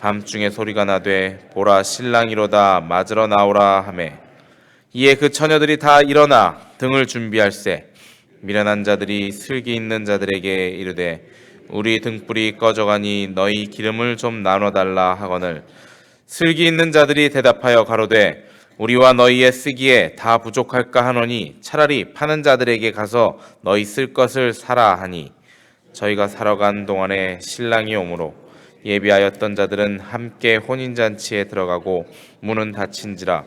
밤중에 소리가 나되 보라 신랑이로다 맞으러 나오라 하매. 이에 그 처녀들이 다 일어나 등을 준비할세. 미련한 자들이 슬기 있는 자들에게 이르되 우리 등불이 꺼져가니 너희 기름을 좀 나눠 달라 하거늘. 슬기 있는 자들이 대답하여 가로되 우리와 너희의 쓰기에 다 부족할까 하노니 차라리 파는 자들에게 가서 너희 쓸 것을 사라 하니. 저희가 사러 간 동안에 신랑이 오므로 예비하였던 자들은 함께 혼인잔치에 들어가고 문은 닫힌지라.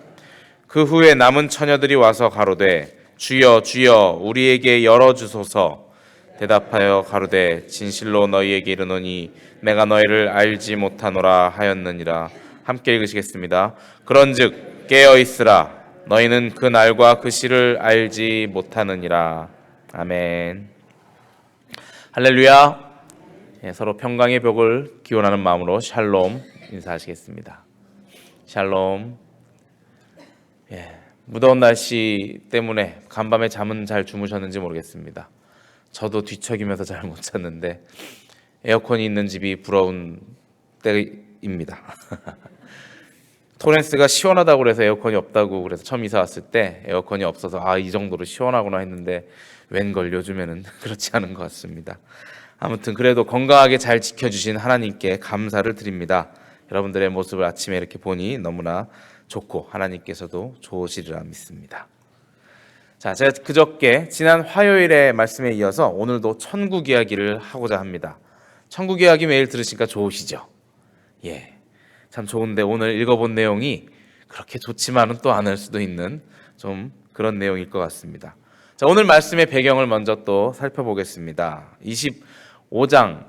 그 후에 남은 처녀들이 와서 가로되 주여 주여 우리에게 열어 주소서. 대답하여 가로되 진실로 너희에게 이르노니 내가 너희를 알지 못하노라 하였느니라. 함께 읽으시겠습니다. 그런즉 깨어 있으라. 너희는 그 날과 그 시를 알지 못하느니라. 아멘. 할렐루야. 예, 서로 평강의 벽을 기원하는 마음으로 샬롬 인사하시겠습니다. 샬롬. 예, 무더운 날씨 때문에 간밤에 잠은 잘 주무셨는지 모르겠습니다. 저도 뒤척이면서 잘 못 잤는데 에어컨이 있는 집이 부러운 때입니다. 토렌스가 시원하다고 그래서 에어컨이 없다고 그래서 처음 이사 왔을 때 에어컨이 없어서 아 이 정도로 시원하구나 했는데 웬걸 요즘에는 그렇지 않은 것 같습니다. 아무튼 그래도 건강하게 잘 지켜주신 하나님께 감사를 드립니다. 여러분들의 모습을 아침에 이렇게 보니 너무나 좋고 하나님께서도 좋으시리라 믿습니다. 자, 제가 그저께 지난 화요일의 말씀에 이어서 오늘도 천국 이야기를 하고자 합니다. 천국 이야기 매일 들으시니까 좋으시죠? 예. 참 좋은데 오늘 읽어본 내용이 그렇게 좋지만은 또 않을 수도 있는 좀 그런 내용일 것 같습니다. 자, 오늘 말씀의 배경을 먼저 또 살펴보겠습니다. 25장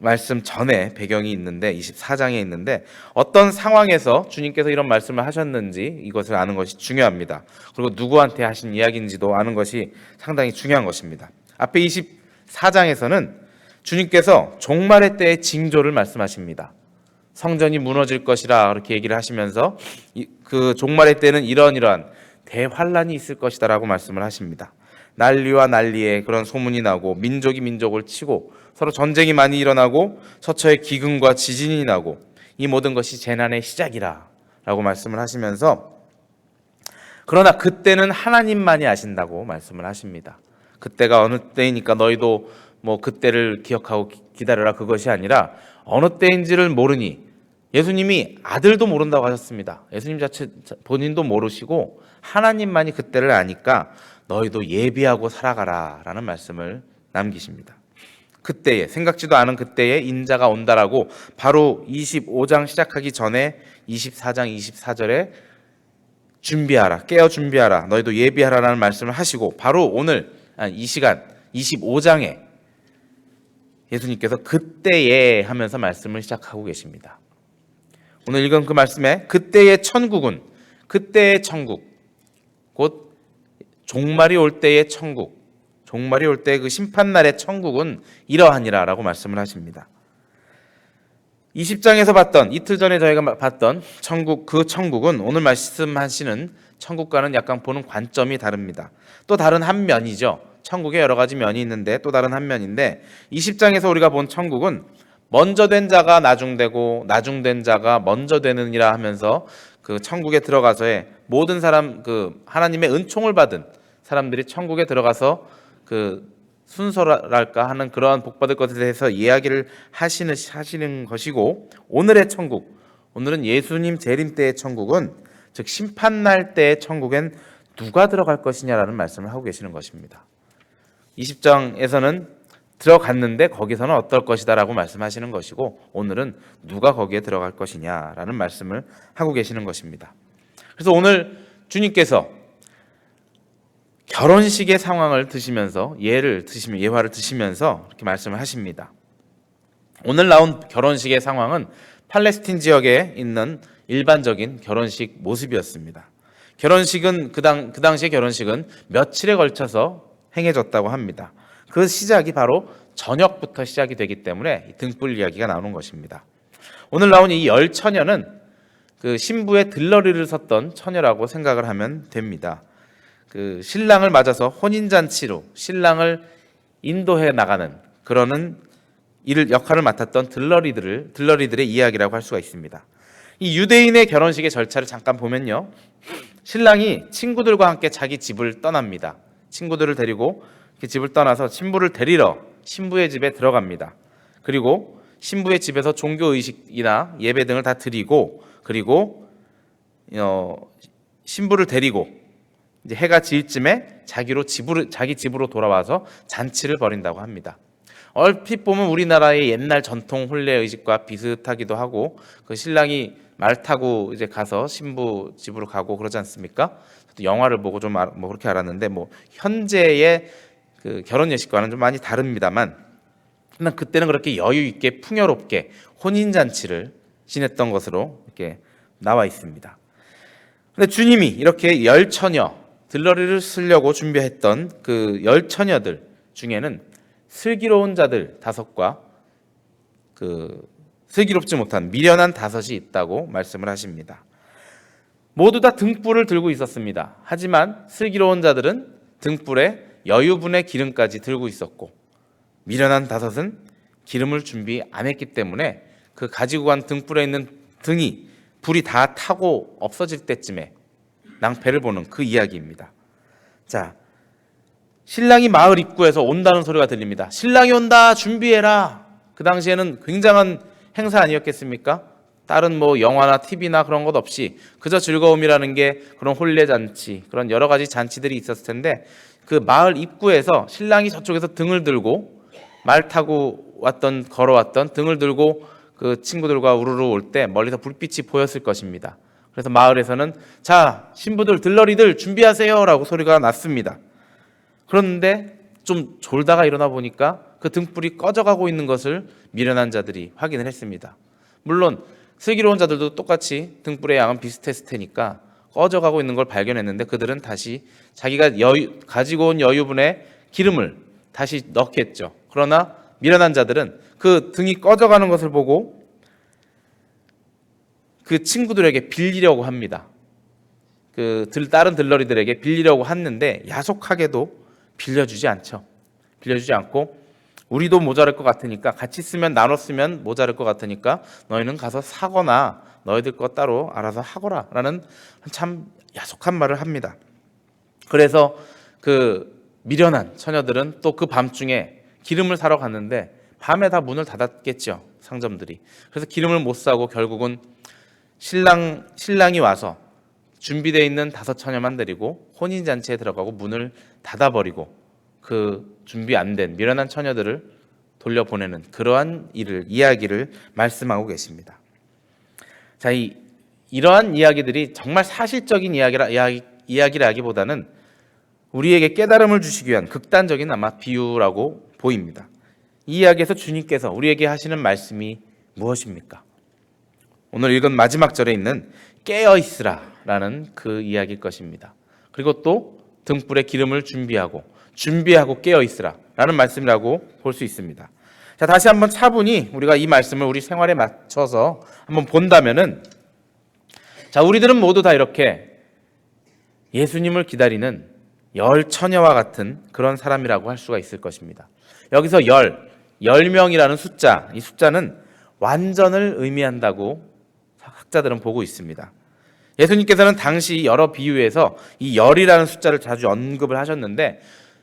말씀 전에 배경이 있는데 24장에 있는데 어떤 상황에서 주님께서 이런 말씀을 하셨는지 이것을 아는 것이 중요합니다. 그리고 누구한테 하신 이야기인지도 아는 것이 상당히 중요한 것입니다. 앞에 24장에서는 주님께서 종말의 때의 징조를 말씀하십니다. 성전이 무너질 것이라 그렇게 얘기를 하시면서 그 종말의 때는 이런 이러한 대환란이 있을 것이다라고 말씀을 하십니다. 난리와 난리에 그런 소문이 나고 민족이 민족을 치고 서로 전쟁이 많이 일어나고 서처에 기근과 지진이 나고 이 모든 것이 재난의 시작이라 라고 말씀을 하시면서 그러나 그때는 하나님만이 아신다고 말씀을 하십니다. 그때가 어느 때이니까 너희도 뭐 그때를 기억하고 기다려라 그것이 아니라 어느 때인지를 모르니 예수님이 아들도 모른다고 하셨습니다. 예수님 자체 본인도 모르시고 하나님만이 그때를 아니까 너희도 예비하고 살아가라라는 말씀을 남기십니다. 그때에 생각지도 않은 그때에 인자가 온다라고 바로 25장 시작하기 전에 24장 24절에 준비하라 깨어 준비하라 너희도 예비하라라는 말씀을 하시고 바로 오늘 이 시간 25장에 예수님께서 그때에 하면서 말씀을 시작하고 계십니다. 오늘 읽은 그 말씀에 그때의 천국은 그때의 천국 곧 종말이 올 때의 천국 종말이 올 때 그 심판날의 천국은 이러하니라라고 말씀을 하십니다. 20장에서 봤던 이틀 전에 저희가 봤던 천국 그 천국은 오늘 말씀하시는 천국과는 약간 보는 관점이 다릅니다. 또 다른 한 면이죠. 천국에 여러 가지 면이 있는데 또 다른 한 면인데 20장에서 우리가 본 천국은 먼저 된 자가 나중되고 나중된 자가 먼저 되느니라 하면서 그 천국에 들어가서의 모든 사람 그 하나님의 은총을 받은 사람들이 천국에 들어가서 그 순서랄까 하는 그러한 복받을 것에 대해서 이야기를 하시는 하시는 것이고 오늘의 천국 오늘은 예수님 재림 때의 천국은 즉 심판 날 때의 천국엔 누가 들어갈 것이냐라는 말씀을 하고 계시는 것입니다. 20장에서는 들어갔는데 거기서는 어떨 것이다라고 말씀하시는 것이고 오늘은 누가 거기에 들어갈 것이냐라는 말씀을 하고 계시는 것입니다. 그래서 오늘 주님께서 결혼식의 상황을 드시면서 예를 드시면 예화를 드시면서 이렇게 말씀을 하십니다. 오늘 나온 결혼식의 상황은 팔레스틴 지역에 있는 일반적인 결혼식 모습이었습니다. 결혼식은 그, 당, 그 당시의 결혼식은 며칠에 걸쳐서 행해졌다고 합니다. 그 시작이 바로 저녁부터 시작이 되기 때문에 이 등불 이야기가 나오는 것입니다. 오늘 나온 이 열 처녀는 그 신부의 들러리를 섰던 처녀라고 생각을 하면 됩니다. 그 신랑을 맞아서 혼인 잔치로 신랑을 인도해 나가는 그러는 이를 역할을 맡았던 들러리들을 들러리들의 이야기라고 할 수가 있습니다. 이 유대인의 결혼식의 절차를 잠깐 보면요. 신랑이 친구들과 함께 자기 집을 떠납니다. 친구들을 데리고 그 집을 떠나서 신부를 데리러 신부의 집에 들어갑니다. 그리고 신부의 집에서 종교 의식이나 예배 등을 다 드리고 그리고 어, 신부를 데리고 이제 해가 질 쯤에 자기로 집으로 자기 집으로 돌아와서 잔치를 벌인다고 합니다. 얼핏 보면 우리나라의 옛날 전통 혼례 의식과 비슷하기도 하고 그 신랑이 말 타고 이제 가서 신부 집으로 가고 그러지 않습니까? 영화를 보고 좀 뭐 그렇게 알았는데 뭐 현재의 그 결혼 예식과는 좀 많이 다릅니다만 난 그때는 그렇게 여유 있게 풍요롭게 혼인 잔치를 지냈던 것으로 이렇게 나와 있습니다. 근데 주님이 이렇게 열 처녀 들러리를 쓰려고 준비했던 그 열 처녀들 중에는 슬기로운 자들 다섯과 그 슬기롭지 못한 미련한 다섯이 있다고 말씀을 하십니다. 모두 다 등불을 들고 있었습니다. 하지만 슬기로운 자들은 등불에 여유분의 기름까지 들고 있었고 미련한 다섯은 기름을 준비 안 했기 때문에 그 가지고 간 등불에 있는 등이 불이 다 타고 없어질 때쯤에 낭패를 보는 그 이야기입니다. 자, 신랑이 마을 입구에서 온다는 소리가 들립니다. 신랑이 온다, 준비해라. 그 당시에는 굉장한 행사 아니었겠습니까? 다른 뭐 영화나 TV나 그런 것 없이 그저 즐거움이라는 게 그런 혼례 잔치, 그런 여러 가지 잔치들이 있었을 텐데 그 마을 입구에서 신랑이 저쪽에서 등을 들고 말 타고 왔던 걸어왔던 등을 들고 그 친구들과 우르르 올 때 멀리서 불빛이 보였을 것입니다. 그래서 마을에서는 자 신부들 들러리들 준비하세요라고 소리가 났습니다. 그런데 좀 졸다가 일어나 보니까 그 등불이 꺼져가고 있는 것을 미련한 자들이 확인을 했습니다. 물론 슬기로운 자들도 똑같이 등불의 양은 비슷했을 테니까 꺼져가고 있는 걸 발견했는데 그들은 다시 자기가 여유, 가지고 온 여유분의 기름을 다시 넣겠죠. 그러나 미련한 자들은 그 등이 꺼져가는 것을 보고 그 친구들에게 빌리려고 합니다. 그 다른 들러리들에게 빌리려고 했는데 야속하게도 빌려주지 않죠. 빌려주지 않고 우리도 모자랄 것 같으니까 같이 쓰면 나눠 쓰면 모자랄 것 같으니까 너희는 가서 사거나 너희들 것 따로 알아서 하거라라는 참 야속한 말을 합니다. 그래서 그 미련한 처녀들은 또 그 밤중에 기름을 사러 갔는데 밤에 다 문을 닫았겠죠 상점들이. 그래서 기름을 못 사고 결국은 신랑 신랑이 와서 준비되어 있는 다섯 처녀만 데리고 혼인 잔치에 들어가고 문을 닫아 버리고 그 준비 안 된 미련한 처녀들을 돌려보내는 그러한 일을 이야기를 말씀하고 계십니다. 자, 이 이러한 이야기들이 정말 사실적인 이야기라 이야기, 이야기라기보다는 우리에게 깨달음을 주시기 위한 극단적인 아마 비유라고 보입니다. 이 이야기에서 주님께서 우리에게 하시는 말씀이 무엇입니까? 오늘 읽은 마지막 절에 있는 깨어 있으라라는 그 이야기일 것입니다. 그리고 또 등불에 기름을 준비하고 준비하고 깨어 있으라라는 말씀이라고 볼 수 있습니다. 자, 다시 한번 차분히 우리가 이 말씀을 우리 생활에 맞춰서 한번 본다면은 자, 우리들은 모두 다 이렇게 예수님을 기다리는 열 처녀와 같은 그런 사람이라고 할 수가 있을 것입니다. 여기서 열, 열 명이라는 숫자, 이 숫자는 완전을 의미한다고 학자들은 보고 있습니다. 예수님께서는 당시 여러 비유에서 이 열이라는 숫자를 자주 언급을 하셨는데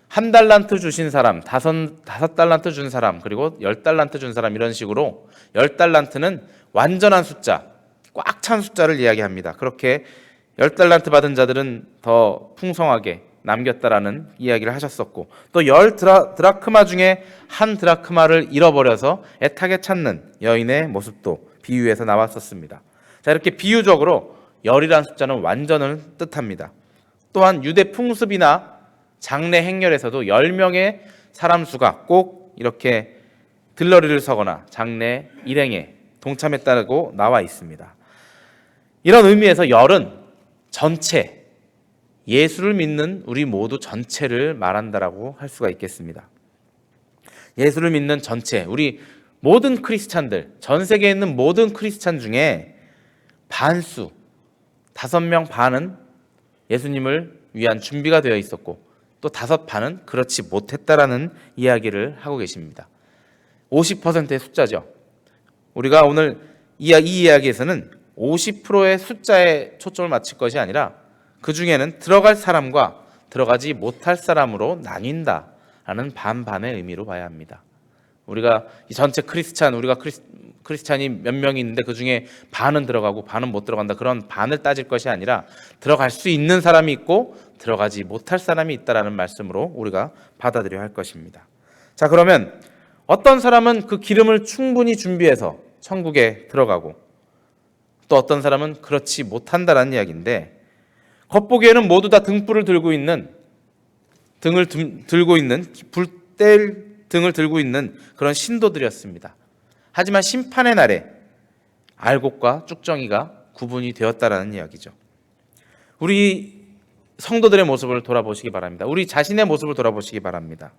한 달란트 주신 사람, 다섯, 다섯 달란트 준 사람, 그리고 열 달란트 준 사람 이런 식으로 열 달란트는 완전한 숫자, 꽉 찬 숫자를 이야기합니다. 그렇게 열 달란트 받은 자들은 더 풍성하게 남겼다라는 이야기를 하셨었고 또 열 드라, 드라크마 중에 한 드라크마를 잃어버려서 애타게 찾는 여인의 모습도 비유에서 나왔었습니다. 자 이렇게 비유적으로 열이란 숫자는 완전을 뜻합니다. 또한 유대 풍습이나 장례 행렬에서도 10명의 사람 수가 꼭 이렇게 들러리를 서거나 장례 일행에 동참했다고 나와 있습니다. 이런 의미에서 열은 전체 예수를 믿는 우리 모두 전체를 말한다라고 할 수가 있겠습니다. 예수를 믿는 전체 우리 모든 크리스찬들 전 세계에 있는 모든 크리스찬 중에 반수 다섯 명 반은 예수님을 위한 준비가 되어 있었고 또 다섯 반은 그렇지 못했다라는 이야기를 하고 계십니다. 50%의 숫자죠. 우리가 오늘 이, 이 이야기에서는 50%의 숫자에 초점을 맞출 것이 아니라 그 중에는 들어갈 사람과 들어가지 못할 사람으로 나뉜다라는 반반의 의미로 봐야 합니다. 우리가 이 전체 크리스찬 우리가 크리스, 크리스찬이 몇 명이 있는데 그 중에 반은 들어가고 반은 못 들어간다 그런 반을 따질 것이 아니라 들어갈 수 있는 사람이 있고 들어가지 못할 사람이 있다라는 말씀으로 우리가 받아들여야 할 것입니다. 자 그러면 어떤 사람은 그 기름을 충분히 준비해서 천국에 들어가고 또 어떤 사람은 그렇지 못한다라는 이야기인데 겉보기에는 모두 다 등불을 들고 있는 등을 들고 있는 불 뗄 등을 들고 있는 그런 신도들이었습니다. 하지만 심판의 날에 알곡과 쭉정이가 구분이 되었다라는 이야기죠. 우리 성도들의 모습을 돌아보시기 바랍니다. 우리 자신의 모습을 돌아보시기 바랍니다.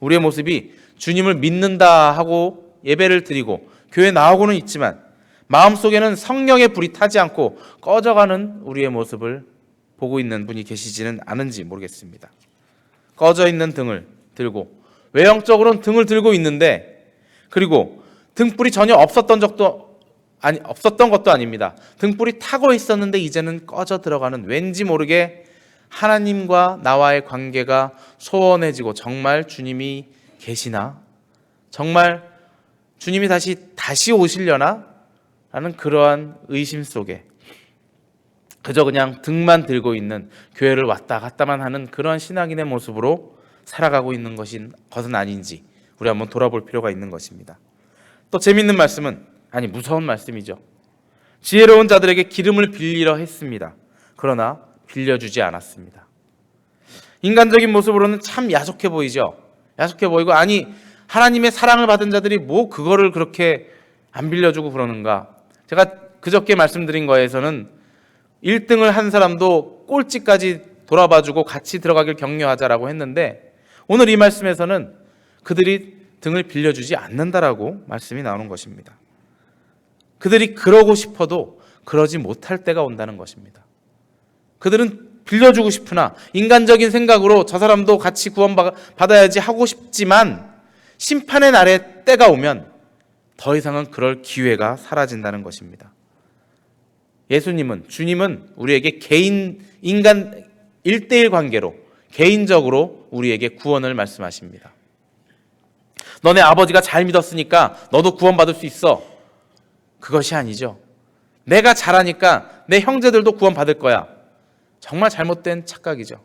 우리의 모습이 주님을 믿는다 하고 예배를 드리고 교회 나오고는 있지만 마음속에는 성령의 불이 타지 않고 꺼져가는 우리의 모습을 보고 있는 분이 계시지는 않은지 모르겠습니다. 꺼져 있는 등을 들고 외형적으로는 등을 들고 있는데 그리고 등불이 전혀 없었던 적도 아니 없었던 것도 아닙니다. 등불이 타고 있었는데 이제는 꺼져 들어가는 왠지 모르게 하나님과 나와의 관계가 소원해지고 정말 주님이 계시나 정말 주님이 다시 다시 오시려나 라는 그러한 의심 속에 그저 그냥 등만 들고 있는 교회를 왔다 갔다만 하는 그런 신앙인의 모습으로 살아가고 있는 것인 것은 아닌지 우리 한번 돌아볼 필요가 있는 것입니다. 또 재밌는 말씀은 아니 무서운 말씀이죠. 지혜로운 자들에게 기름을 빌리려 했습니다. 그러나 빌려주지 않았습니다. 인간적인 모습으로는 참 야속해 보이죠. 야속해 보이고 아니 하나님의 사랑을 받은 자들이 뭐 그거를 그렇게 안 빌려주고 그러는가? 제가 그저께 말씀드린 거에서는 1등을 한 사람도 꼴찌까지 돌아봐주고 같이 들어가길 격려하자라고 했는데 오늘 이 말씀에서는 그들이 등을 빌려주지 않는다라고 말씀이 나오는 것입니다. 그들이 그러고 싶어도 그러지 못할 때가 온다는 것입니다. 그들은 빌려주고 싶으나 인간적인 생각으로 저 사람도 같이 구원받아야지 하고 싶지만 심판의 날에 때가 오면 더 이상은 그럴 기회가 사라진다는 것입니다. 예수님은 주님은 우리에게 개인 인간 일대일 관계로 개인적으로 우리에게 구원을 말씀하십니다. 너네 아버지가 잘 믿었으니까 너도 구원받을 수 있어. 그것이 아니죠. 내가 잘하니까 내 형제들도 구원받을 거야. 정말 잘못된 착각이죠.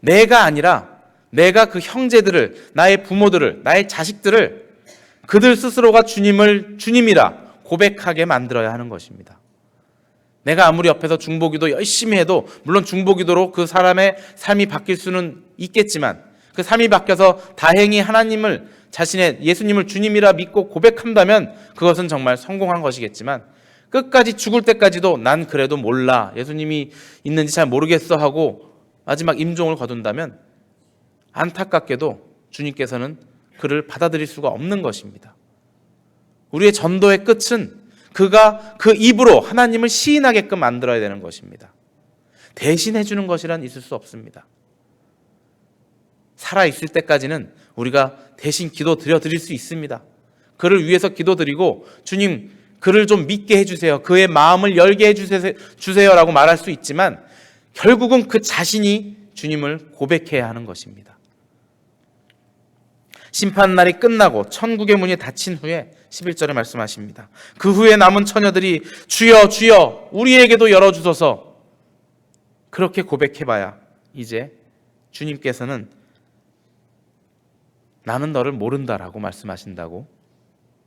내가 아니라 내가 그 형제들을, 나의 부모들을, 나의 자식들을 그들 스스로가 주님을 주님이라 고백하게 만들어야 하는 것입니다. 내가 아무리 옆에서 중보기도 열심히 해도 물론 중보기도로 그 사람의 삶이 바뀔 수는 있겠지만 그 삶이 바뀌어서 다행히 하나님을 자신의 예수님을 주님이라 믿고 고백한다면 그것은 정말 성공한 것이겠지만 끝까지 죽을 때까지도 난 그래도 몰라 예수님이 있는지 잘 모르겠어 하고 마지막 임종을 거둔다면 안타깝게도 주님께서는 그를 받아들일 수가 없는 것입니다. 우리의 전도의 끝은 그가 그 입으로 하나님을 시인하게끔 만들어야 되는 것입니다. 대신해 주는 것이란 있을 수 없습니다. 살아 있을 때까지는 우리가 대신 기도 드려 드릴 수 있습니다. 그를 위해서 기도 드리고 주님 그를 좀 믿게 해 주세요. 그의 마음을 열게 해 주세요 라고 말할 수 있지만 결국은 그 자신이 주님을 고백해야 하는 것입니다. 심판날이 끝나고 천국의 문이 닫힌 후에 11절에 말씀하십니다. 그 후에 남은 처녀들이 주여 주여 우리에게도 열어주소서 그렇게 고백해봐야 이제 주님께서는 나는 너를 모른다라고 말씀하신다고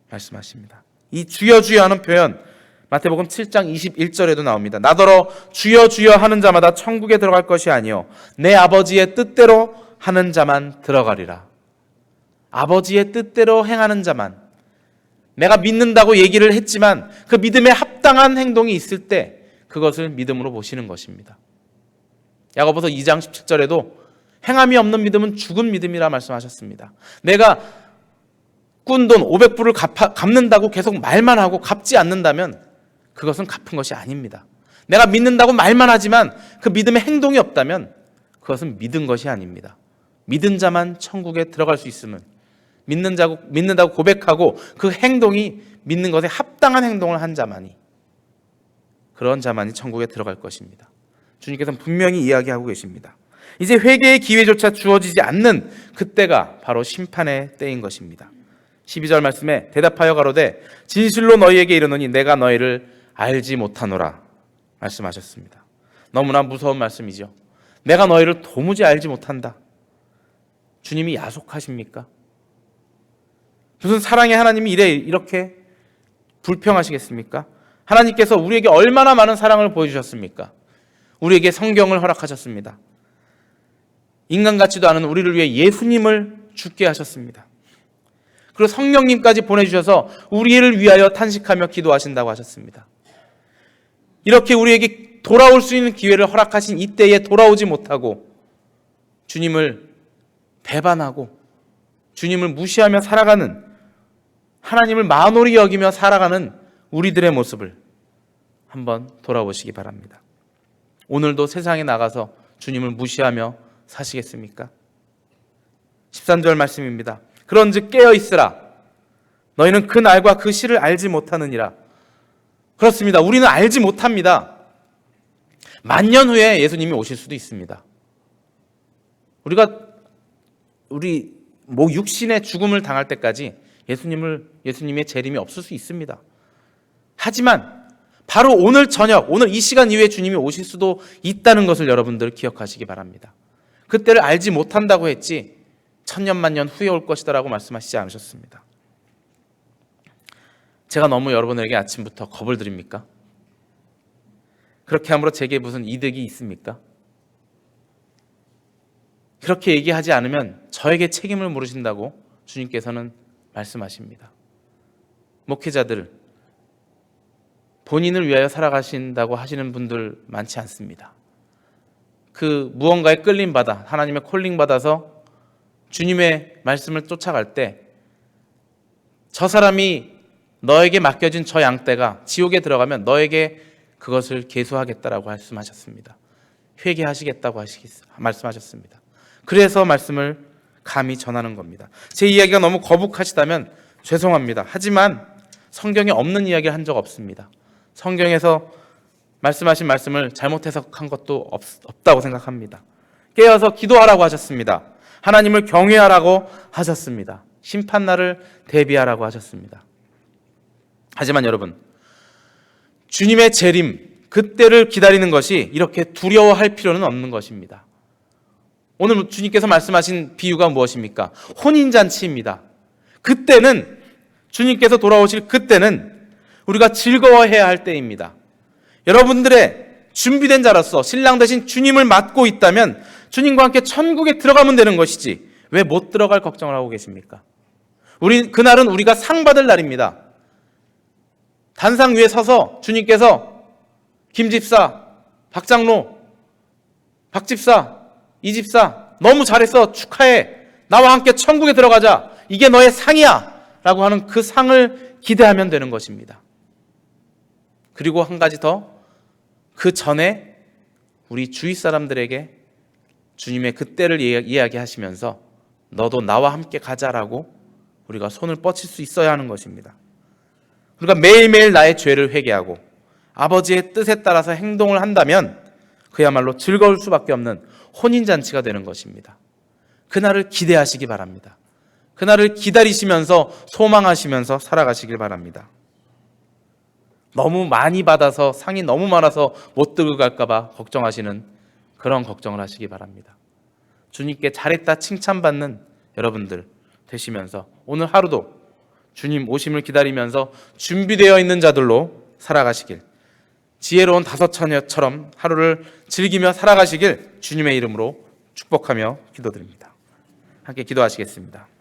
말씀하십니다. 이 주여 주여 하는 표현 마태복음 7장 21절에도 나옵니다. 나더러 주여 주여 하는 자마다 천국에 들어갈 것이 아니요 내 아버지의 뜻대로 하는 자만 들어가리라. 아버지의 뜻대로 행하는 자만 내가 믿는다고 얘기를 했지만 그 믿음에 합당한 행동이 있을 때 그것을 믿음으로 보시는 것입니다. 야고보서 2장 17절에도 행함이 없는 믿음은 죽은 믿음이라 말씀하셨습니다. 내가 꾼 돈 500불을 갚아, 갚는다고 계속 말만 하고 갚지 않는다면 그것은 갚은 것이 아닙니다. 내가 믿는다고 말만 하지만 그 믿음의 행동이 없다면 그것은 믿은 것이 아닙니다. 믿은 자만 천국에 들어갈 수 있음은 믿는 자고 믿는다고 고백하고 그 행동이 믿는 것에 합당한 행동을 한 자만이 그런 자만이 천국에 들어갈 것입니다. 주님께서는 분명히 이야기하고 계십니다. 이제 회개의 기회조차 주어지지 않는 그때가 바로 심판의 때인 것입니다. 12절 말씀에 대답하여 가로되 진실로 너희에게 이르노니 내가 너희를 알지 못하노라 말씀하셨습니다. 너무나 무서운 말씀이죠. 내가 너희를 도무지 알지 못한다. 주님이 야속하십니까? 무슨 사랑의 하나님이 이래 이렇게 불평하시겠습니까? 하나님께서 우리에게 얼마나 많은 사랑을 보여주셨습니까? 우리에게 성경을 허락하셨습니다. 인간 같지도 않은 우리를 위해 예수님을 죽게 하셨습니다. 그리고 성령님까지 보내주셔서 우리를 위하여 탄식하며 기도하신다고 하셨습니다. 이렇게 우리에게 돌아올 수 있는 기회를 허락하신 이때에 돌아오지 못하고 주님을 배반하고 주님을 무시하며 살아가는 하나님을 만홀히 여기며 살아가는 우리들의 모습을 한번 돌아보시기 바랍니다. 오늘도 세상에 나가서 주님을 무시하며 사시겠습니까? 13절 말씀입니다. 그런즉 깨어 있으라. 너희는 그 날과 그 시를 알지 못하느니라. 그렇습니다. 우리는 알지 못합니다. 만년 후에 예수님이 오실 수도 있습니다. 우리가 우리 뭐 육신의 죽음을 당할 때까지 예수님을 예수님의 재림이 없을 수 있습니다. 하지만 바로 오늘 저녁, 오늘 이 시간 이후에 주님이 오실 수도 있다는 것을 여러분들 기억하시기 바랍니다. 그때를 알지 못한다고 했지 천년만년 후에 올 것이다라고 말씀하시지 않으셨습니다. 제가 너무 여러분에게 아침부터 겁을 드립니까? 그렇게 함으로 제게 무슨 이득이 있습니까? 그렇게 얘기하지 않으면 저에게 책임을 물으신다고 주님께서는 말씀하십니다. 목회자들, 본인을 위하여 살아가신다고 하시는 분들 많지 않습니다. 그 무언가에 끌림 받아 하나님의 콜링 받아서 주님의 말씀을 쫓아갈 때 저 사람이 너에게 맡겨진 저 양떼가 지옥에 들어가면 너에게 그것을 계수하겠다라고 말씀하셨습니다. 회개하시겠다고 하시겠, 말씀하셨습니다. 그래서 말씀을 감히 전하는 겁니다. 제 이야기가 너무 거북하시다면 죄송합니다. 하지만 성경에 없는 이야기를 한 적 없습니다. 성경에서 말씀하신 말씀을 잘못 해석한 것도 없, 없다고 생각합니다. 깨어서 기도하라고 하셨습니다. 하나님을 경외하라고 하셨습니다. 심판날을 대비하라고 하셨습니다. 하지만 여러분, 주님의 재림, 그때를 기다리는 것이 이렇게 두려워할 필요는 없는 것입니다. 오늘 주님께서 말씀하신 비유가 무엇입니까? 혼인잔치입니다. 그때는, 주님께서 돌아오실 그때는 우리가 즐거워해야 할 때입니다. 여러분들의 준비된 자로서 신랑 대신 주님을 맡고 있다면 주님과 함께 천국에 들어가면 되는 것이지 왜 못 들어갈 걱정을 하고 계십니까? 우리 그날은 우리가 상 받을 날입니다. 단상 위에 서서 주님께서 김 집사, 박 장로, 박 집사, 이 집사 너무 잘했어 축하해 나와 함께 천국에 들어가자 이게 너의 상이야라고 하는 그 상을 기대하면 되는 것입니다. 그리고 한 가지 더 그 전에 우리 주위 사람들에게 주님의 그때를 이야기하시면서 너도 나와 함께 가자라고 우리가 손을 뻗칠 수 있어야 하는 것입니다. 우리가 매일매일 나의 죄를 회개하고 아버지의 뜻에 따라서 행동을 한다면 그야말로 즐거울 수밖에 없는 혼인잔치가 되는 것입니다. 그날을 기대하시기 바랍니다. 그날을 기다리시면서 소망하시면서 살아가시길 바랍니다. 너무 많이 받아서 상이 너무 많아서 못 들고 갈까봐 걱정하시는 그런 걱정을 하시기 바랍니다. 주님께 잘했다 칭찬받는 여러분들 되시면서 오늘 하루도 주님 오심을 기다리면서 준비되어 있는 자들로 살아가시길 지혜로운 다섯 처녀처럼 하루를 즐기며 살아가시길 주님의 이름으로 축복하며 기도드립니다. 함께 기도하시겠습니다.